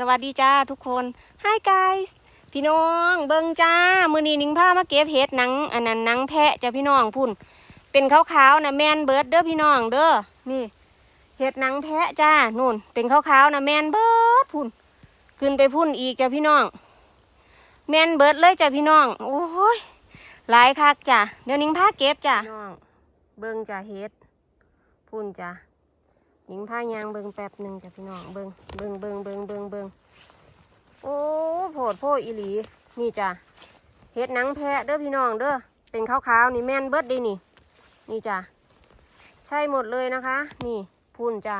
สวัสดีจ้าทุกคน Hi guys พี่น้องเบิงจ้า มือนีนิ้งผ้ามาเก็บเห็ดหนังอันนั้นหนังแพะจ้าพี่น้องพุ่น เป็นขาวๆนะแมนเบิร์ดเด้อพี่น้องเด้อ นี่เห็ดหนังแพะจ้านู่น เป็นขาวๆนะแมนเบิร์ดพุ่น ขึ้นไปพุ่นอีกจ้าพี่น้อง แมนเบิร์ดเลยจ้าพี่น้อง โอ้ย หลายคักจ้าเดี๋ยวนิ้งผ้าเก็บจ้าน้อง เบิงจ้าเห็ด พุ่นจ้า หญิงผ้ายางเบิงแป๊บหนึ่งจ้ะพี่น้องเบิงเบิงเบิงเบิงเบิงเบิงโอ้โผดโพอีหลี นี่จ้ะเฮ็ดหนังแพะเด้อพี่น้องเด้อเป็นขาวๆนี่แม่นเบิดดีนี่ นี่จ้ะใช่หมดเลยนะคะ นี่พุ่นจ้ะ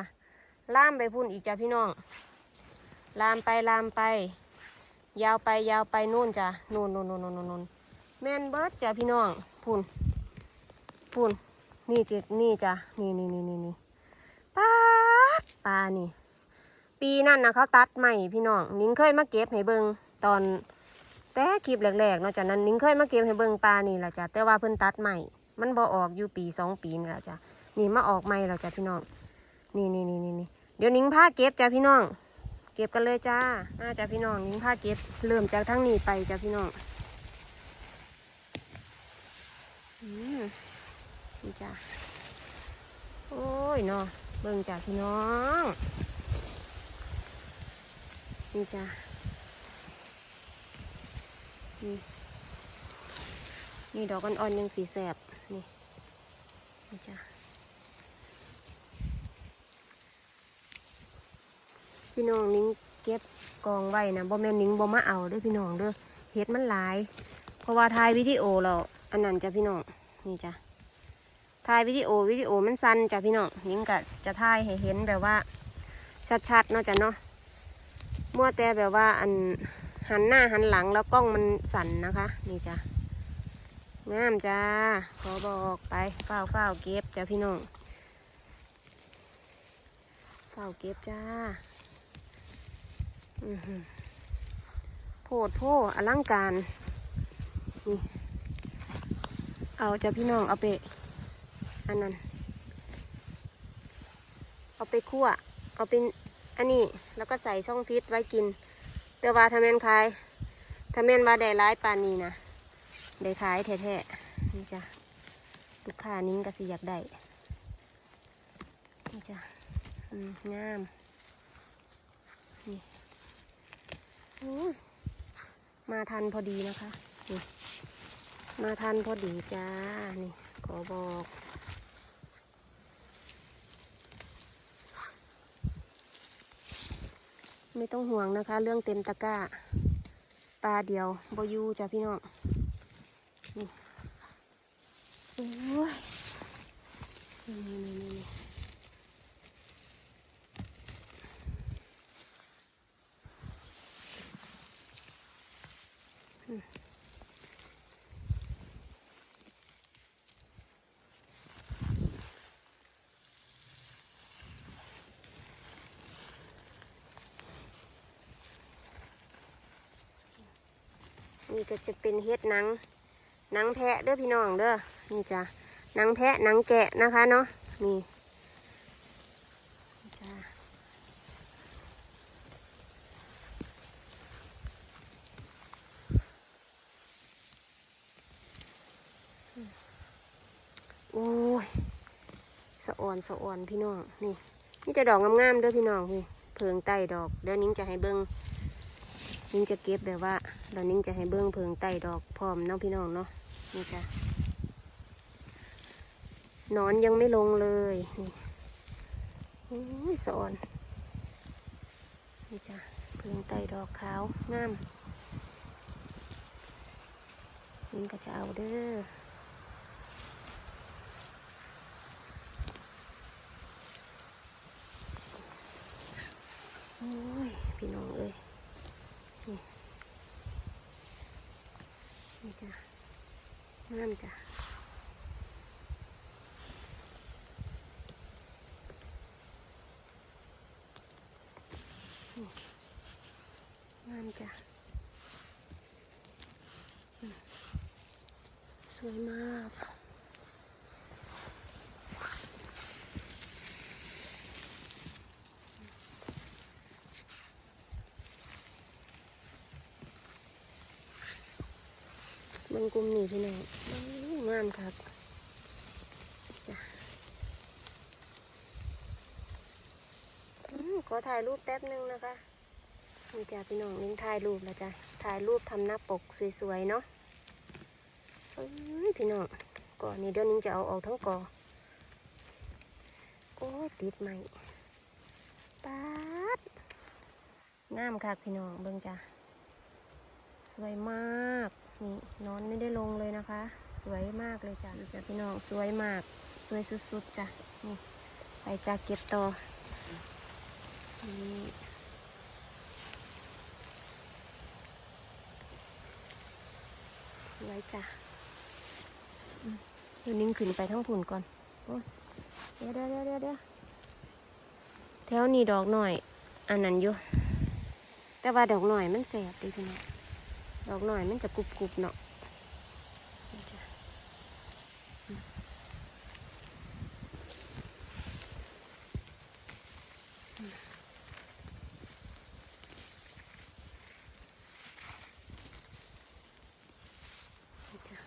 ล่ามไปพุ่นอีกจ้ะพี่น้องลามไปลามไป ยาวไปยาวไปนู่นจ้ะนู่นนู่นนู่นนู่นนู่นแม่นเบิดจ้ะพี่น้องพุ่นพุ่นนี่จินี่จ้ะนี่นี่นี่นี่นี่ ปลาดปลานี่ ปีนั่นนะเขาตัดใหม่พี่น้องนิ้งเคยมาเก็บให้เบิงตอนแต่คลิปแรกๆเนาะจากนั้นนิ้งเคยมาเก็บให้เบิงปลานี่แหละจ้ะแต่ว่าเพิ่นตัดใหม่ มันบ่ออกอยู่ปีสองปีนี่แหละจ้ะนี่มาออกใหม่แล้วจ้ะพี่น้องนี่นี่นี่นี่นี่เดี๋ยวนิ้งพาเก็บจ้ะพี่น้อง เก็บกันเลยจ้าอ่าจ้ะพี่น้องนิ้งพาเก็บเริ่มจากทั้งนี้ไปจ้ะพี่น้องอืมนี่จ้ะโอ้ยเนาะ เบิ่งจ้าพี่น้อง นี่จ้านี่นี่ดอกอ่อนๆยังสีแสบ นี่ นี่จ้าพี่น้องนิ้งเก็บกองไว้นะบ่แม่นนิ้งบ่มาเอาด้อพี่น้องเด้อเฮ็ดมันหลาย เพราะว่าถ่ายวิดีโอเราอันนั้นจ้ะพี่น้อง นี่จ้ะ ถ่ายวิดีโอวิดีโอมันสั้นจ้ะพี่น้องนิ้งก็จะถ่ายให้เห็นแบบว่า ชัดๆเนาะจ้ะเนาะมั่วแต่แบบว่าอันหันหน้าหันหลังแล้วกล้องมันสั่นนะคะ นี่จ้ะงามจ้าขอบอกไปเฝ้าเฝ้าเก็บจ้ะพี่น้องเฝ้าเก็บจ้าโพดโพอลังการนี่เอาจ้ะพี่น้องเอาไป อันนั้น เอาไปคั่ว เอาเป็นอันนี้ แล้วก็ใส่ช่องฟิตไว้กิน แต่ว่าถ้าแมนขายถ้าแมนว่าได้ร้ายปานนี้นะ ได้ขายแท้ๆ นี่จ้ะลูกค้านิ้งก็สิอยากได้ นี่จ้ะอืมงาม นี่โอ้มาทันพอดีนะคะ นี่ มาทันพอดีจ้า นี่ขอบอก ไม่ต้องห่วงนะคะ เรื่องเต็มตะกร้าปลาเดียวบอยูจ้ะพี่น้องนี่โอ้ยนี่นี่นี่ ก็จะเป็นเฮ็ดหนังหนังแพะเด้อพี่น้องเด้อนี่จ้ะหนังแพะหนังแกะนะคะเนาะนี่จ้ะโอ้ยสะอ่อนสะอ่อนพี่น้องนี่นี่จะดอกงามๆเด้อพี่น้องพี่เพิงใต้ดอกเดี๋ยวนิ้งจะให้เบิ้ง นิ่งจะเก็บแบบว่า เรานิ่งจะให้เบื้องเพิงไต่ดอกพร้อมน้องพี่น้องเนาะนี่จ้ะนอนยังไม่ลงเลยนี่โอ้ยสอนนี่จ้ะเพิงไต่ดอกขาวงามนิ่งก็จะเอาเด้อโอ้ยพี่น้องเอ้ย นี่ จ้ะงามจ้ะงามจ้ะสวยมาก บิ่งกลุ่มนี่พี่น้องงามครับจ้ะขอถ่ายรูปแป๊บนึงนะคะนี่จ้ะพี่น้องลิงถ่ายรูปแล้วจ้ะถ่ายรูปทำหน้าปกสวยๆเนาะพี่น้องก่อนนี้เดี๋ยวนิ้งจะเอาออกทั้งก่อโอ้ติดไหมป๊าดงามค่ะพี่น้องเบิ่งจ้ะสวยมาก นี่นอนไม่ได้ลงเลยนะคะ สวยมากเลยจ้ะจ้ะพี่น้องสวยมาก สวยสุดๆจ้ะนี่ไปจ้าเก็บต่อนี่สวยจ้ะเดี๋ยวนิ่งขึ้นไปทั้งผุนก่อนอเดี๋ยวเดี๋ยวเดี๋ยวเดี๋ยวเดี๋ยวแถวนี้ดอกหน่อย อันนั้นอยู่ แต่ว่าดอกหน่อยมันแสบดีพี่น้อง ดอกหน่อยมันจะกรุบกรุบๆเนาะนี่จ้ะอืมอืมนี่จ้ะ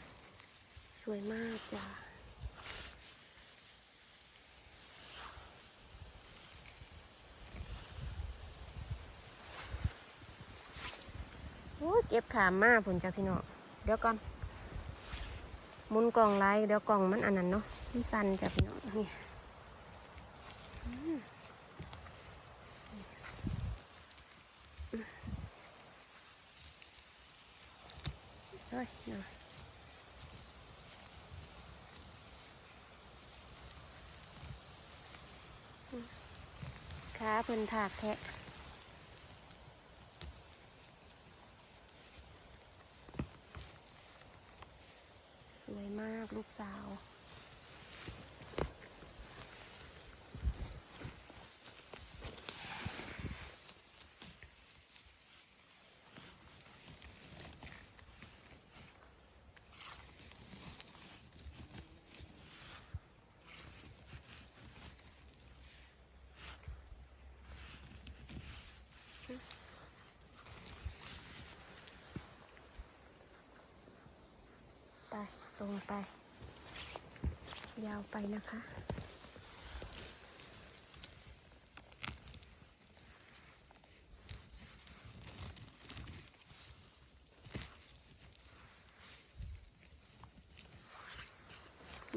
สวยมากจ้ะโอ้ย เก็บขามมาผลจ้ะพี่น้องเดี๋ยวก่อนมุนกล่องไล่เดี๋ยวกล่องมันอันนั้นเนาะมันสั่นจ้ะพี่น้องนี่อืมเฮ้ยเนาะอืมขาเพิ่นถากแทะ สวย มากลูกสาว ไป ตรงไป ยาวไปนะคะ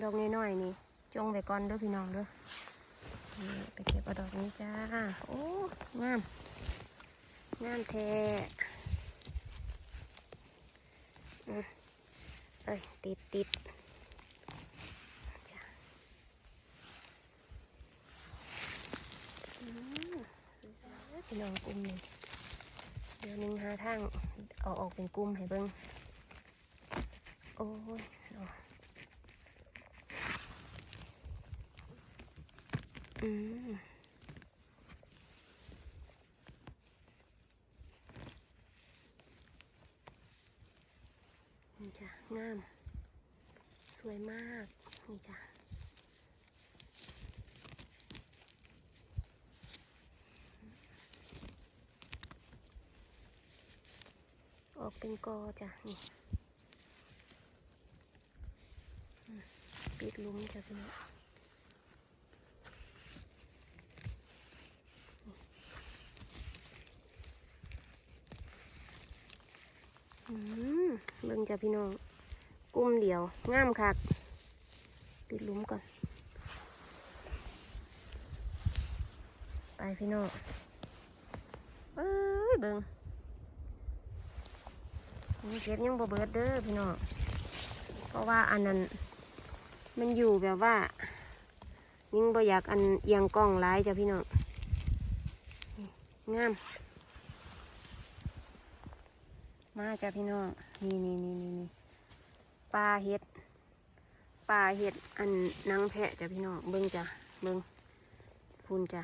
ดอกน้อยๆนี่ จงไปก่อนด้อพี่น้องด้อนี่ไปเก็บเอาดอกนี้จ้า โอ้ งาม งามแท้เอ้ย ติดติดจ้ะอืมสวยๆพี่ น้องกลุ่มนี่เดี๋ยวนึงหาทางเอาออกเป็นกลุ่มให้เบิ้งโอ้ยอืมนี่จ้ะงาม สวยมาก นี่จ้ะออ กเป็นกอจ้ะนี่ปิดลุ้มจ้ะพี่น้องเบิ่งจ้ะพี่น้องกลุ่มเดียวงามคักปิดลุ้มก่อน ไปพี่น้องเอ้ยเบิ่ง เก็บยังบ่เบิดเด้อพี่น้อง เพราะว่าอันนั้นมันอยู่แบบว่า ยิ่งบ่อยากอันเอียงกล้องร้ายจ้ะพี่น้อง งาม มาจ้ะพี่น้อง นี่นี่นี่นี่นี่ปลาเห็ด ปลาเห็ดอันนังแพะจ้ะพี่น้อง เบิ้งจ้ะ เบิ้งพูนจ้ะ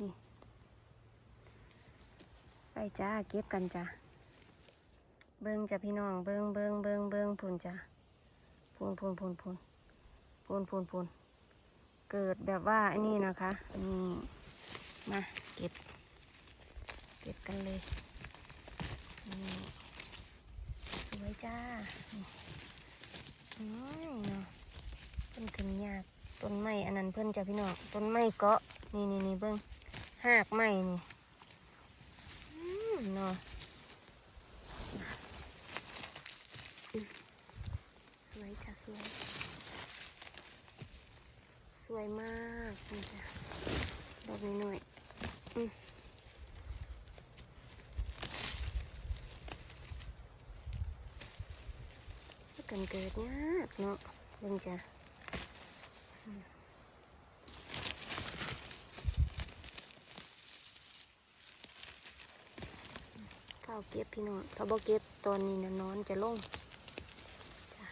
นี่ ไปจ้าเก็บกันจ้ะ เบิ้งจ้ะพี่น้องเบิ้งเบิ้งเบิ้งเบิ้งพูนจ้ะพูนพูนพูนพูนพูนพูนพูนเกิดแบบว่าอันนี้นะคะนี่มาเก็บ เก็บกันเลยนี่สวยจ้าอืมเนาะเพิ่นขึ้นยากต้นไม้อันนั้นเพิ่นจะพี่น้องต้นไม้เกาะนี่นี่นี่เบิ้งหากไม้นี่อืมเนาะอืมสวยจ้ะ สวย สวยมากนี่จ้ะดอกนี้หน่อยอืมกันเกิดยากเนาะเบิ่งจ้ะข้าวเก็บพี่น้องถ้าบ่เก็บตอนนี้นะนอนจะลงจ้ะ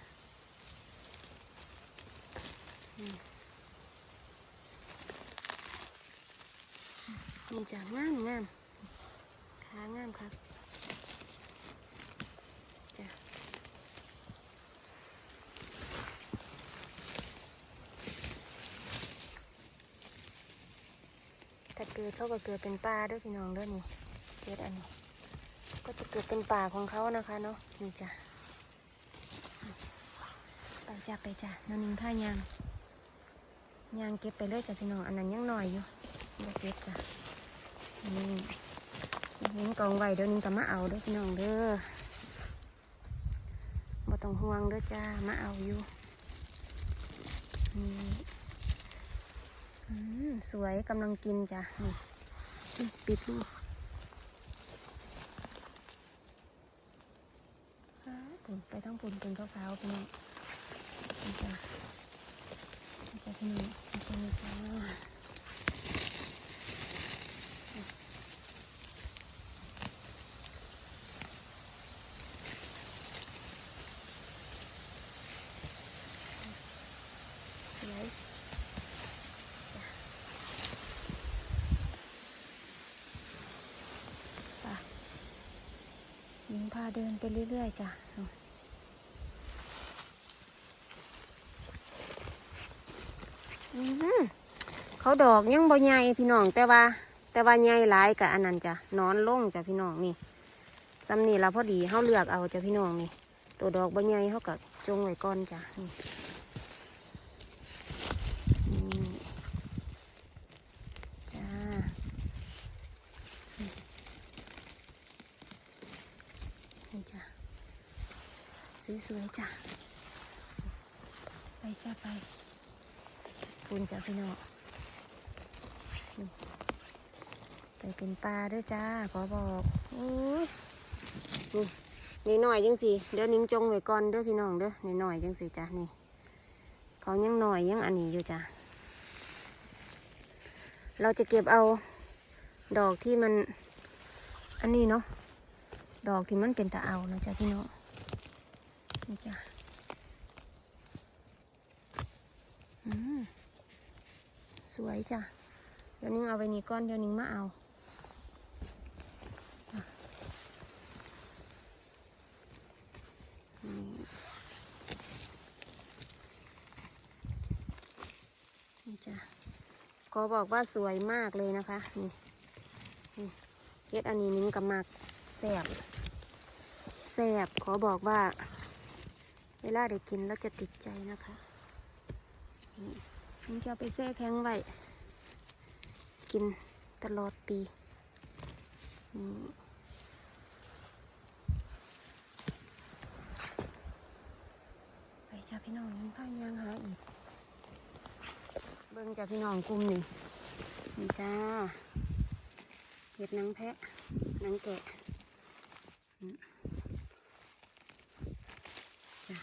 อืม นี่จ้ะงามงามขางามครับจ้ะถ้าเกิดเขาก็เกิดเป็นป่าด้วยพี่น้องด้วยนี่เกิดอันนี้ก็จะเกิดเป็นป่าของเขานะคะเนาะนี่จ้ะไปจ้ะไปจ้ะนอนนิงผ้ายางยางเก็บไปเลยจ้ะพี่น้องอันนั้นยังหน่อยอยู่เดี๋ยวเก็บจ้ะ นี่เห็นกองไว้เดี๋ยวนี้ก็มาเอาเด้อพี่น้องเด้อบ่ต้องห่วงเด้อจ้า มาเอาอยู่ นี่อืมสวยกำลังกินจ้ะ นี่ปิดลูกปุ่นไปทั้งปุ่นเป็นข้าวๆพี่น้องนี่จ้ะนี่จ้ะพี่น้องนี่จ้ะนี่จ้า สวยจ้ะไปยิงพา เดินไปเรื่อยๆจ้ะอือหือเขาดอกยังบ่ใหญ่พี่น้อง แต่ว่า แต่ว่าใหญ่หลายกับอันนั้นจ้ะนอนลงจ้ะพี่น้องนี่ซ้ำนี่เราพอดีเขาเลือกเอาจ้ะพี่น้องนี่ ตัวดอกบ่ใหญ่เขากับจงไว้ก่อนจ้ะนี่จ้านี่จ้า สวยๆจ้าไปจ้าไปคุณจ้าพี่น้องไปเป็นปลาด้วยจ้าขอบอกนี่นี่หน่อยจังสิเดี๋ยวนิ้งจงไว้ก่อนเด้อพี่น้องเด้อนี่หน่อยจังสิจ้านี่เขายังหน่อยยังอันนี้อยู่จ้ะเราจะเก็บเอาดอกที่มัน อันนี้เนาะดอกที่มันเป็นตะเอานะจ๊ะพี่น้อง นี่จ้ะสวยจ้ะ เดี๋ยวนิ้งเอาไปนี่ก้อนเดี๋ยวนิ้งมาเอาจ้ะนี่จ้ะขอบอกว่าสวยมากเลยนะคะ นี่เฮ็ดอันนี้นิ้งกับมักแสบแสบขอบอกว่า เวลาได้กินแล้วจะติดใจนะคะนี่นิ้งจะไปแช่แข็งไว้ กินตลอดปีนี่ไปจ้าพี่น้องนิ้งพายางหาอีก เบิ่งจากพี่น้องกลุ่มหนึ่นี่จ้าเห็ดนังแพะนังแกะอืมจ้า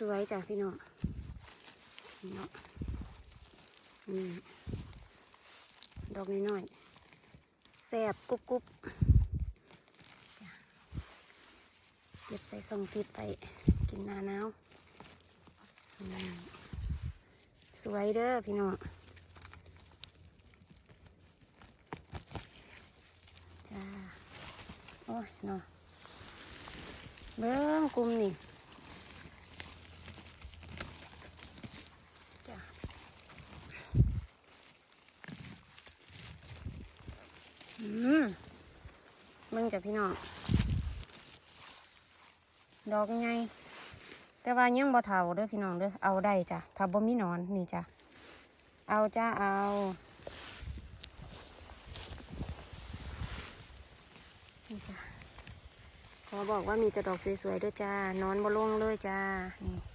สวยๆจ้ะพี่น้องนี่เนาะนี่ดอกน้อยๆแซ่บกรุบกรุบจ้ะเก็บใส่ซองติดไปกินนาหนาวสวยเด้อพี่น้องจ้าโอ้ยเนาะเบิ้งกลุ่มนี่จ้าอืมเบิ้ง จ้ะพี่น้อง ดอกไงแต่ว่ายังบ่เท่าเด้อพี่น้องเด้อ เอาได้จ้ะถ้าบ่มีนอนนี่จ้ะ เอาจ้าเอานี่จ้ะขอบอกว่ามีแต่ดอกสวยๆด้วยจ้านอนบ่ลงเลยจ้านี่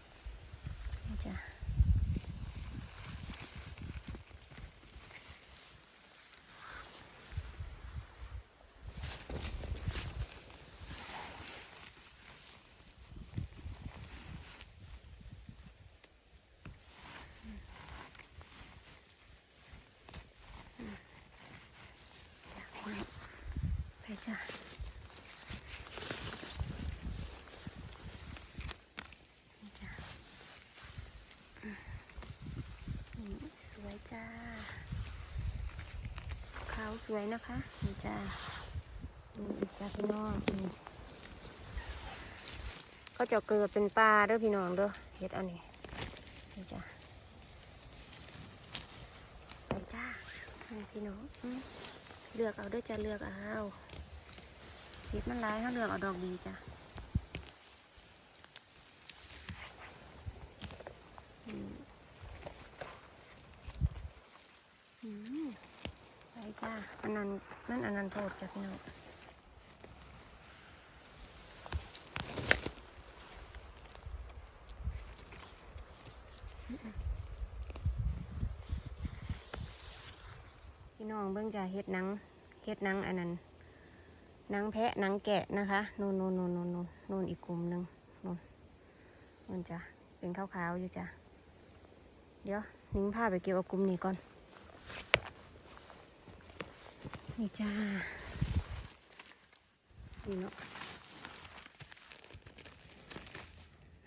จ้ะนี่จ้ะนี่สวยจ้าขาวสวยนะคะนี่จ้านี่จ้าพี่น้องนี่ก็จะเกิดเป็นปลาเด้อพี่น้องเด้อเฮ็ดเอันนี้นี่จ้าไปจ้าให้พี่น้องเลือกเอาด้อจ้าเลือกเอา เฮ็ดมันหลายเขาเลือกเอาดอกดีจ้าอืมอืมไปจ้าอันนั้นมันอันนั้นโพดจ้าพี่น้องพี่น้องเบิ่งจะเฮ็ดนังเฮ็ดนังอันนั้น นังแพะนังแกะนะคะนู่นนู่นนู่นนู่นนู่นนู่นอีกกลุ่มหนึ่งนู่นนู่นจ้ะเป็นขาวๆอยู่จ้ะเดี๋ยวนิ้งพาไปเก็บเอากลุ่มนี้ก่อน นี่จ้านี่เนาะ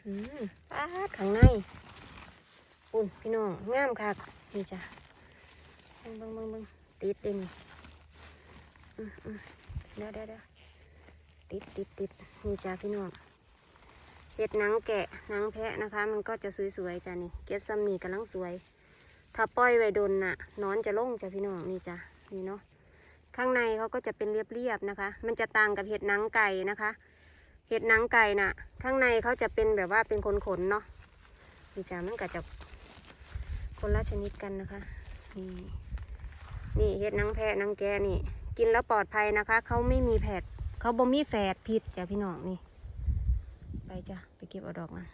อืมป้าดข้างในปุ่นพี่น้องงามคักนี่จ้ะเบิ่งเบิ่งเบิ่งเบิ่งติดเด่นอืมอืม เดี๋ยวเดี๋ยวเดี๋ยวติดติดติดนี่จ้าพี่น้องเห็ดหนังแกะหนังแพะนะคะ มันก็จะสวยๆจ้านี่ เก็บซ้ำนี่กำลังสวย ถ้าปล่อยไว้โดนน่ะนอนจะล่งจ้าพี่น้องนี่จ้านี่เนาะข้างในเขาก็จะเป็นเรียบๆนะคะ มันจะต่างกับเห็ดหนังไก่นะคะ เห็ดหนังไก่น่ะ ข้างในเขาจะเป็นแบบว่าเป็นขนๆเนาะนี่จ้ามันก็จะคนละชนิดกันนะคะ นี่นี่เห็ดนางแพะนางแกนี่ กินแล้วปลอดภัยนะคะ เขาไม่มีแผดเขาบ่มีแฝดพิษจ้ะพี่น้องนี่ ไปจ้ะไปเก็บเอาดอกมา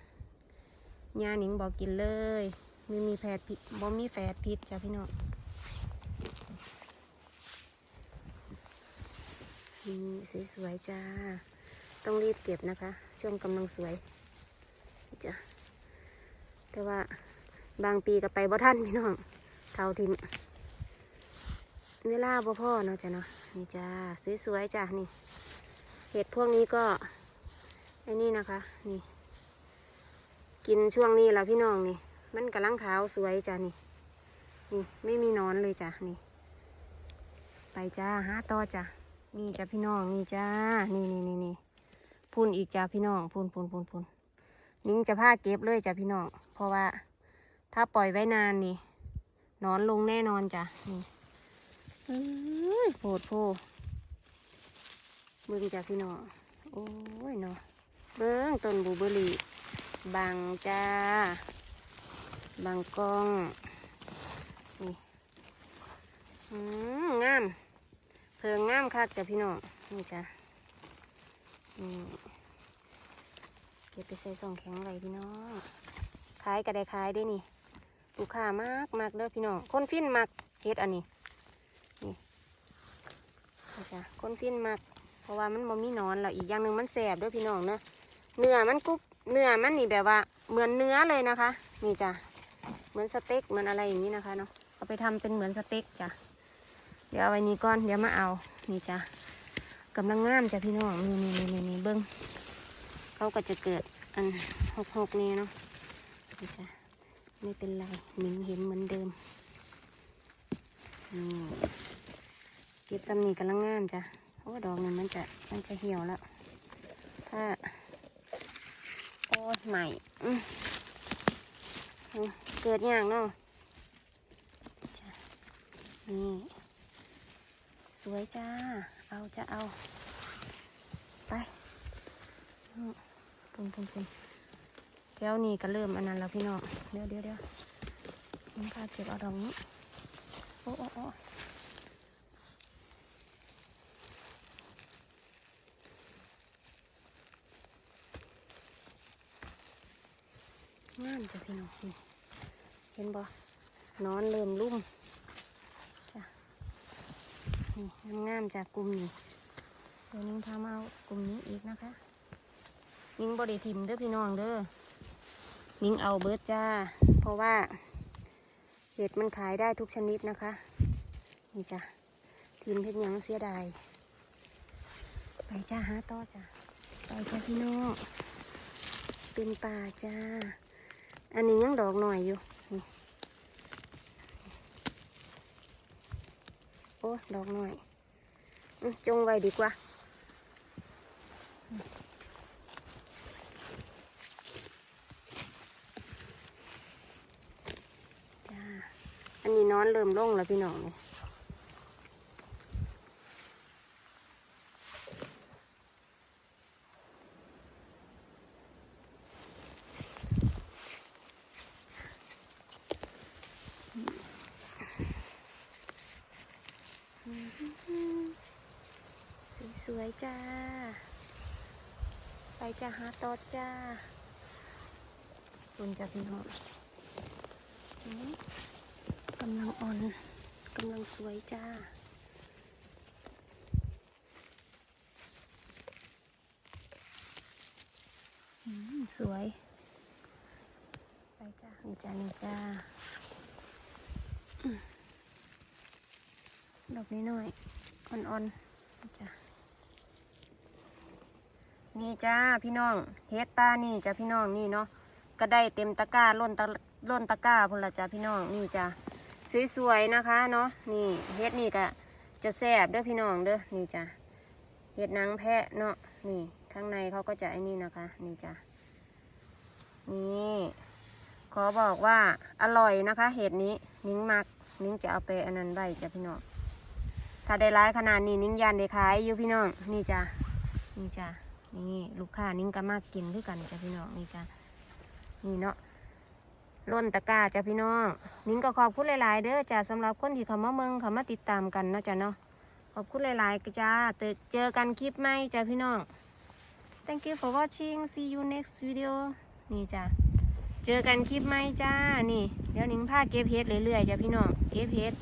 ยาหนิงบอกกินเลยไม่มีแผดพิษบ่มีแฝดพิษจ้ะพี่น้องนี่สวยๆจ้า ต้องรีบเก็บนะคะ ช่วงกำลังสวยจ้ะแต่ว่าบางปีก็ไปบ่ท่านพี่น้องเท่าทิม เวลาบ่พ่อเนาะจ้ะเนาะนี่จ้าสวยๆจ้ะนี่ เห็ดพวกนี้ก็ไอ้นี่นะคะ นี่ กินช่วงนี้แล้วพี่น้องนี่ มันกำลังขาวสวยจ้ะนี่ นี่ไม่มีนอนเลยจ้ะนี่ ไปจ้าหาต่อจ้ะนี่จ้ะพี่น้องนี่จ้านี่นี่นี่นี่พุ่นอีกจ้ะพี่น้องพุ่นพุ่นพุ่นพุ่นนิ้งจะพาเก็บเลยจ้ะพี่น้องเพราะว่า ถ้าปล่อยไว้นานนี่นอนลงแน่นอนจ้ะนี่ เอ้ยโผดโพเบิ่งจ้าพี่น้องโอ้ยเนาะเบิ่งต้นบูเบอรี่บางจ้าบางกองนี่อืมงามเพิงงามคักจ้ะพี่น้องนี่จ้ะนี่เก็บไปใส่ซองแข็งไว้พี่น้องขายก็ได้ขายได้นี่ลูกค้ามากมากเด้อพี่น้องคนฟินมักเฮ็ดอันนี้ จ้ะคนฟินมากเพราะว่ามันบ่มีนอนแล้วอีกอย่างหนึ่งมันแสบด้วยพี่น้องเนอะเนื้อมันกรุบเนื้อมันนี่แบบว่าเหมือนเนื้อเลยนะคะ นี่จ้ะเหมือนสเต็กเหมือนอะไรอย่างนี้นะคะเนาะเอาไปทำเป็นเหมือนสเต็กจ้ะเดี๋ยวเอาไว้นี้ก่อนเดี๋ยวมาเอานี่จ้ะกำลังงามจ้ะพี่น้องนี่นี่นี่นี่นี่เบิ้งเขาก็จะเกิดอันหกหกนี่เนาะนี่จ้ะไม่เป็นไรหนิงเห็นเหมือนเดิมนี่ ก็บจำนี่กำลังงามจ้ะเพราะว่าดอกนี้มันจะมันจะเหี่ยวแล้ว ถ้าโอ้ยใหม่เกิดอย่างเนาะจ้ะนี่สวยจ้า เอาจะเอา ไปปุ่นปุ่นปุ่นแถวนี้ก็เริ่มอันนั้นแล้วพี่น้อง เดี๋ยวเดี๋ยวเดี๋ยวมันพาเก็บเอาดอกนี้ โอ้โอ้โอ้งาม จ้ะพี่น้องเห็นบ่นอนเริ่มลุ่มจ้ะนี่งามๆจากกลุ่มนี้เดี๋ยวนิ้งพามาเอากลุ่มนี้อีกนะคะ นิ้งบริทิมเด้อพี่น้องเด้อนิ้งเอาเบิร์ดจ้า เพราะว่าเห็ดมันขายได้ทุกชนิดนะคะ นี่จ้ะทิมเพชรยังเสียดาย ไปจ้าหาต่อจ้าไปจ้าพี่น้องเป็นป่าจ้า อันนี้ยังดอกหน่อยอยู่นี่โอ้ดอกหน่อยจงไว้ดีกว่าจ้าอันนี้นอนเริ่มลงแล้วพี่น้องนี่ สวยๆจ้า ไปจ้าหาตอดจ้าคุณจะพี่น้องอืมกำลังอ่อนกำลังสวยจ้าอืมสวย ไปจ้านี่จ้านี่จ้าอืมดอกนี้หน่อยๆอ่อนๆนี่จ้า นี่จ้าพี่น้องเฮ็ดตานี่จ้าพี่น้องนี่เนาะก็ได้เต็มตะกร้าล้นตะล้นตะกร้าพุ่นละจ้าพี่น้องนี่จ้าสวยๆนะคะเนาะนี่เฮ็ดนี่ก็จะแซ่บเด้อพี่น้องเด้อนี่จ้าเฮ็ดนังแพะเนาะนี่ข้างในเขาก็จะไอ้นี่นะคะ นี่จ้านี่ขอบอกว่าอร่อยนะคะ เห็ดนี้นิ้งมักนิ้งจะเอาไปอันนั้นไว้จ้าพี่น้องถ้าได้ร้ายขนาดนี้นิ้งยันได้ขายอยู่พี่น้องนี่จ้านี่จ้า นี่ลูกค้านิ้งก็มากกินด้วยกันจ้ะพี่น้องนี่จ้ะนี่เนาะล้นตะกร้าจ้ะพี่น้อง นิ้งก็ขอบคุณหลาย ๆ เด้อจ้ะสำหรับคนที่เขามาเมืองเขามาติดตามกันเนาะจ้ะเนาะขอบคุณหลายๆจ้าเจอกันคลิปใหม่จ้ะพี่น้อง thank you for watching see you next video นี่จ้ะเจอกันคลิปใหม่จ้านี่ เดี๋ยวนิ้งพาเก็บเห็ดเรื่อย ๆ จ้ะพี่น้องเก็บเห็ด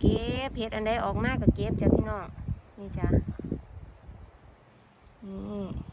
เก็บเห็ดอันใดออกมากก็เก็บจ้ะพี่น้องนี่จ้ะ นี่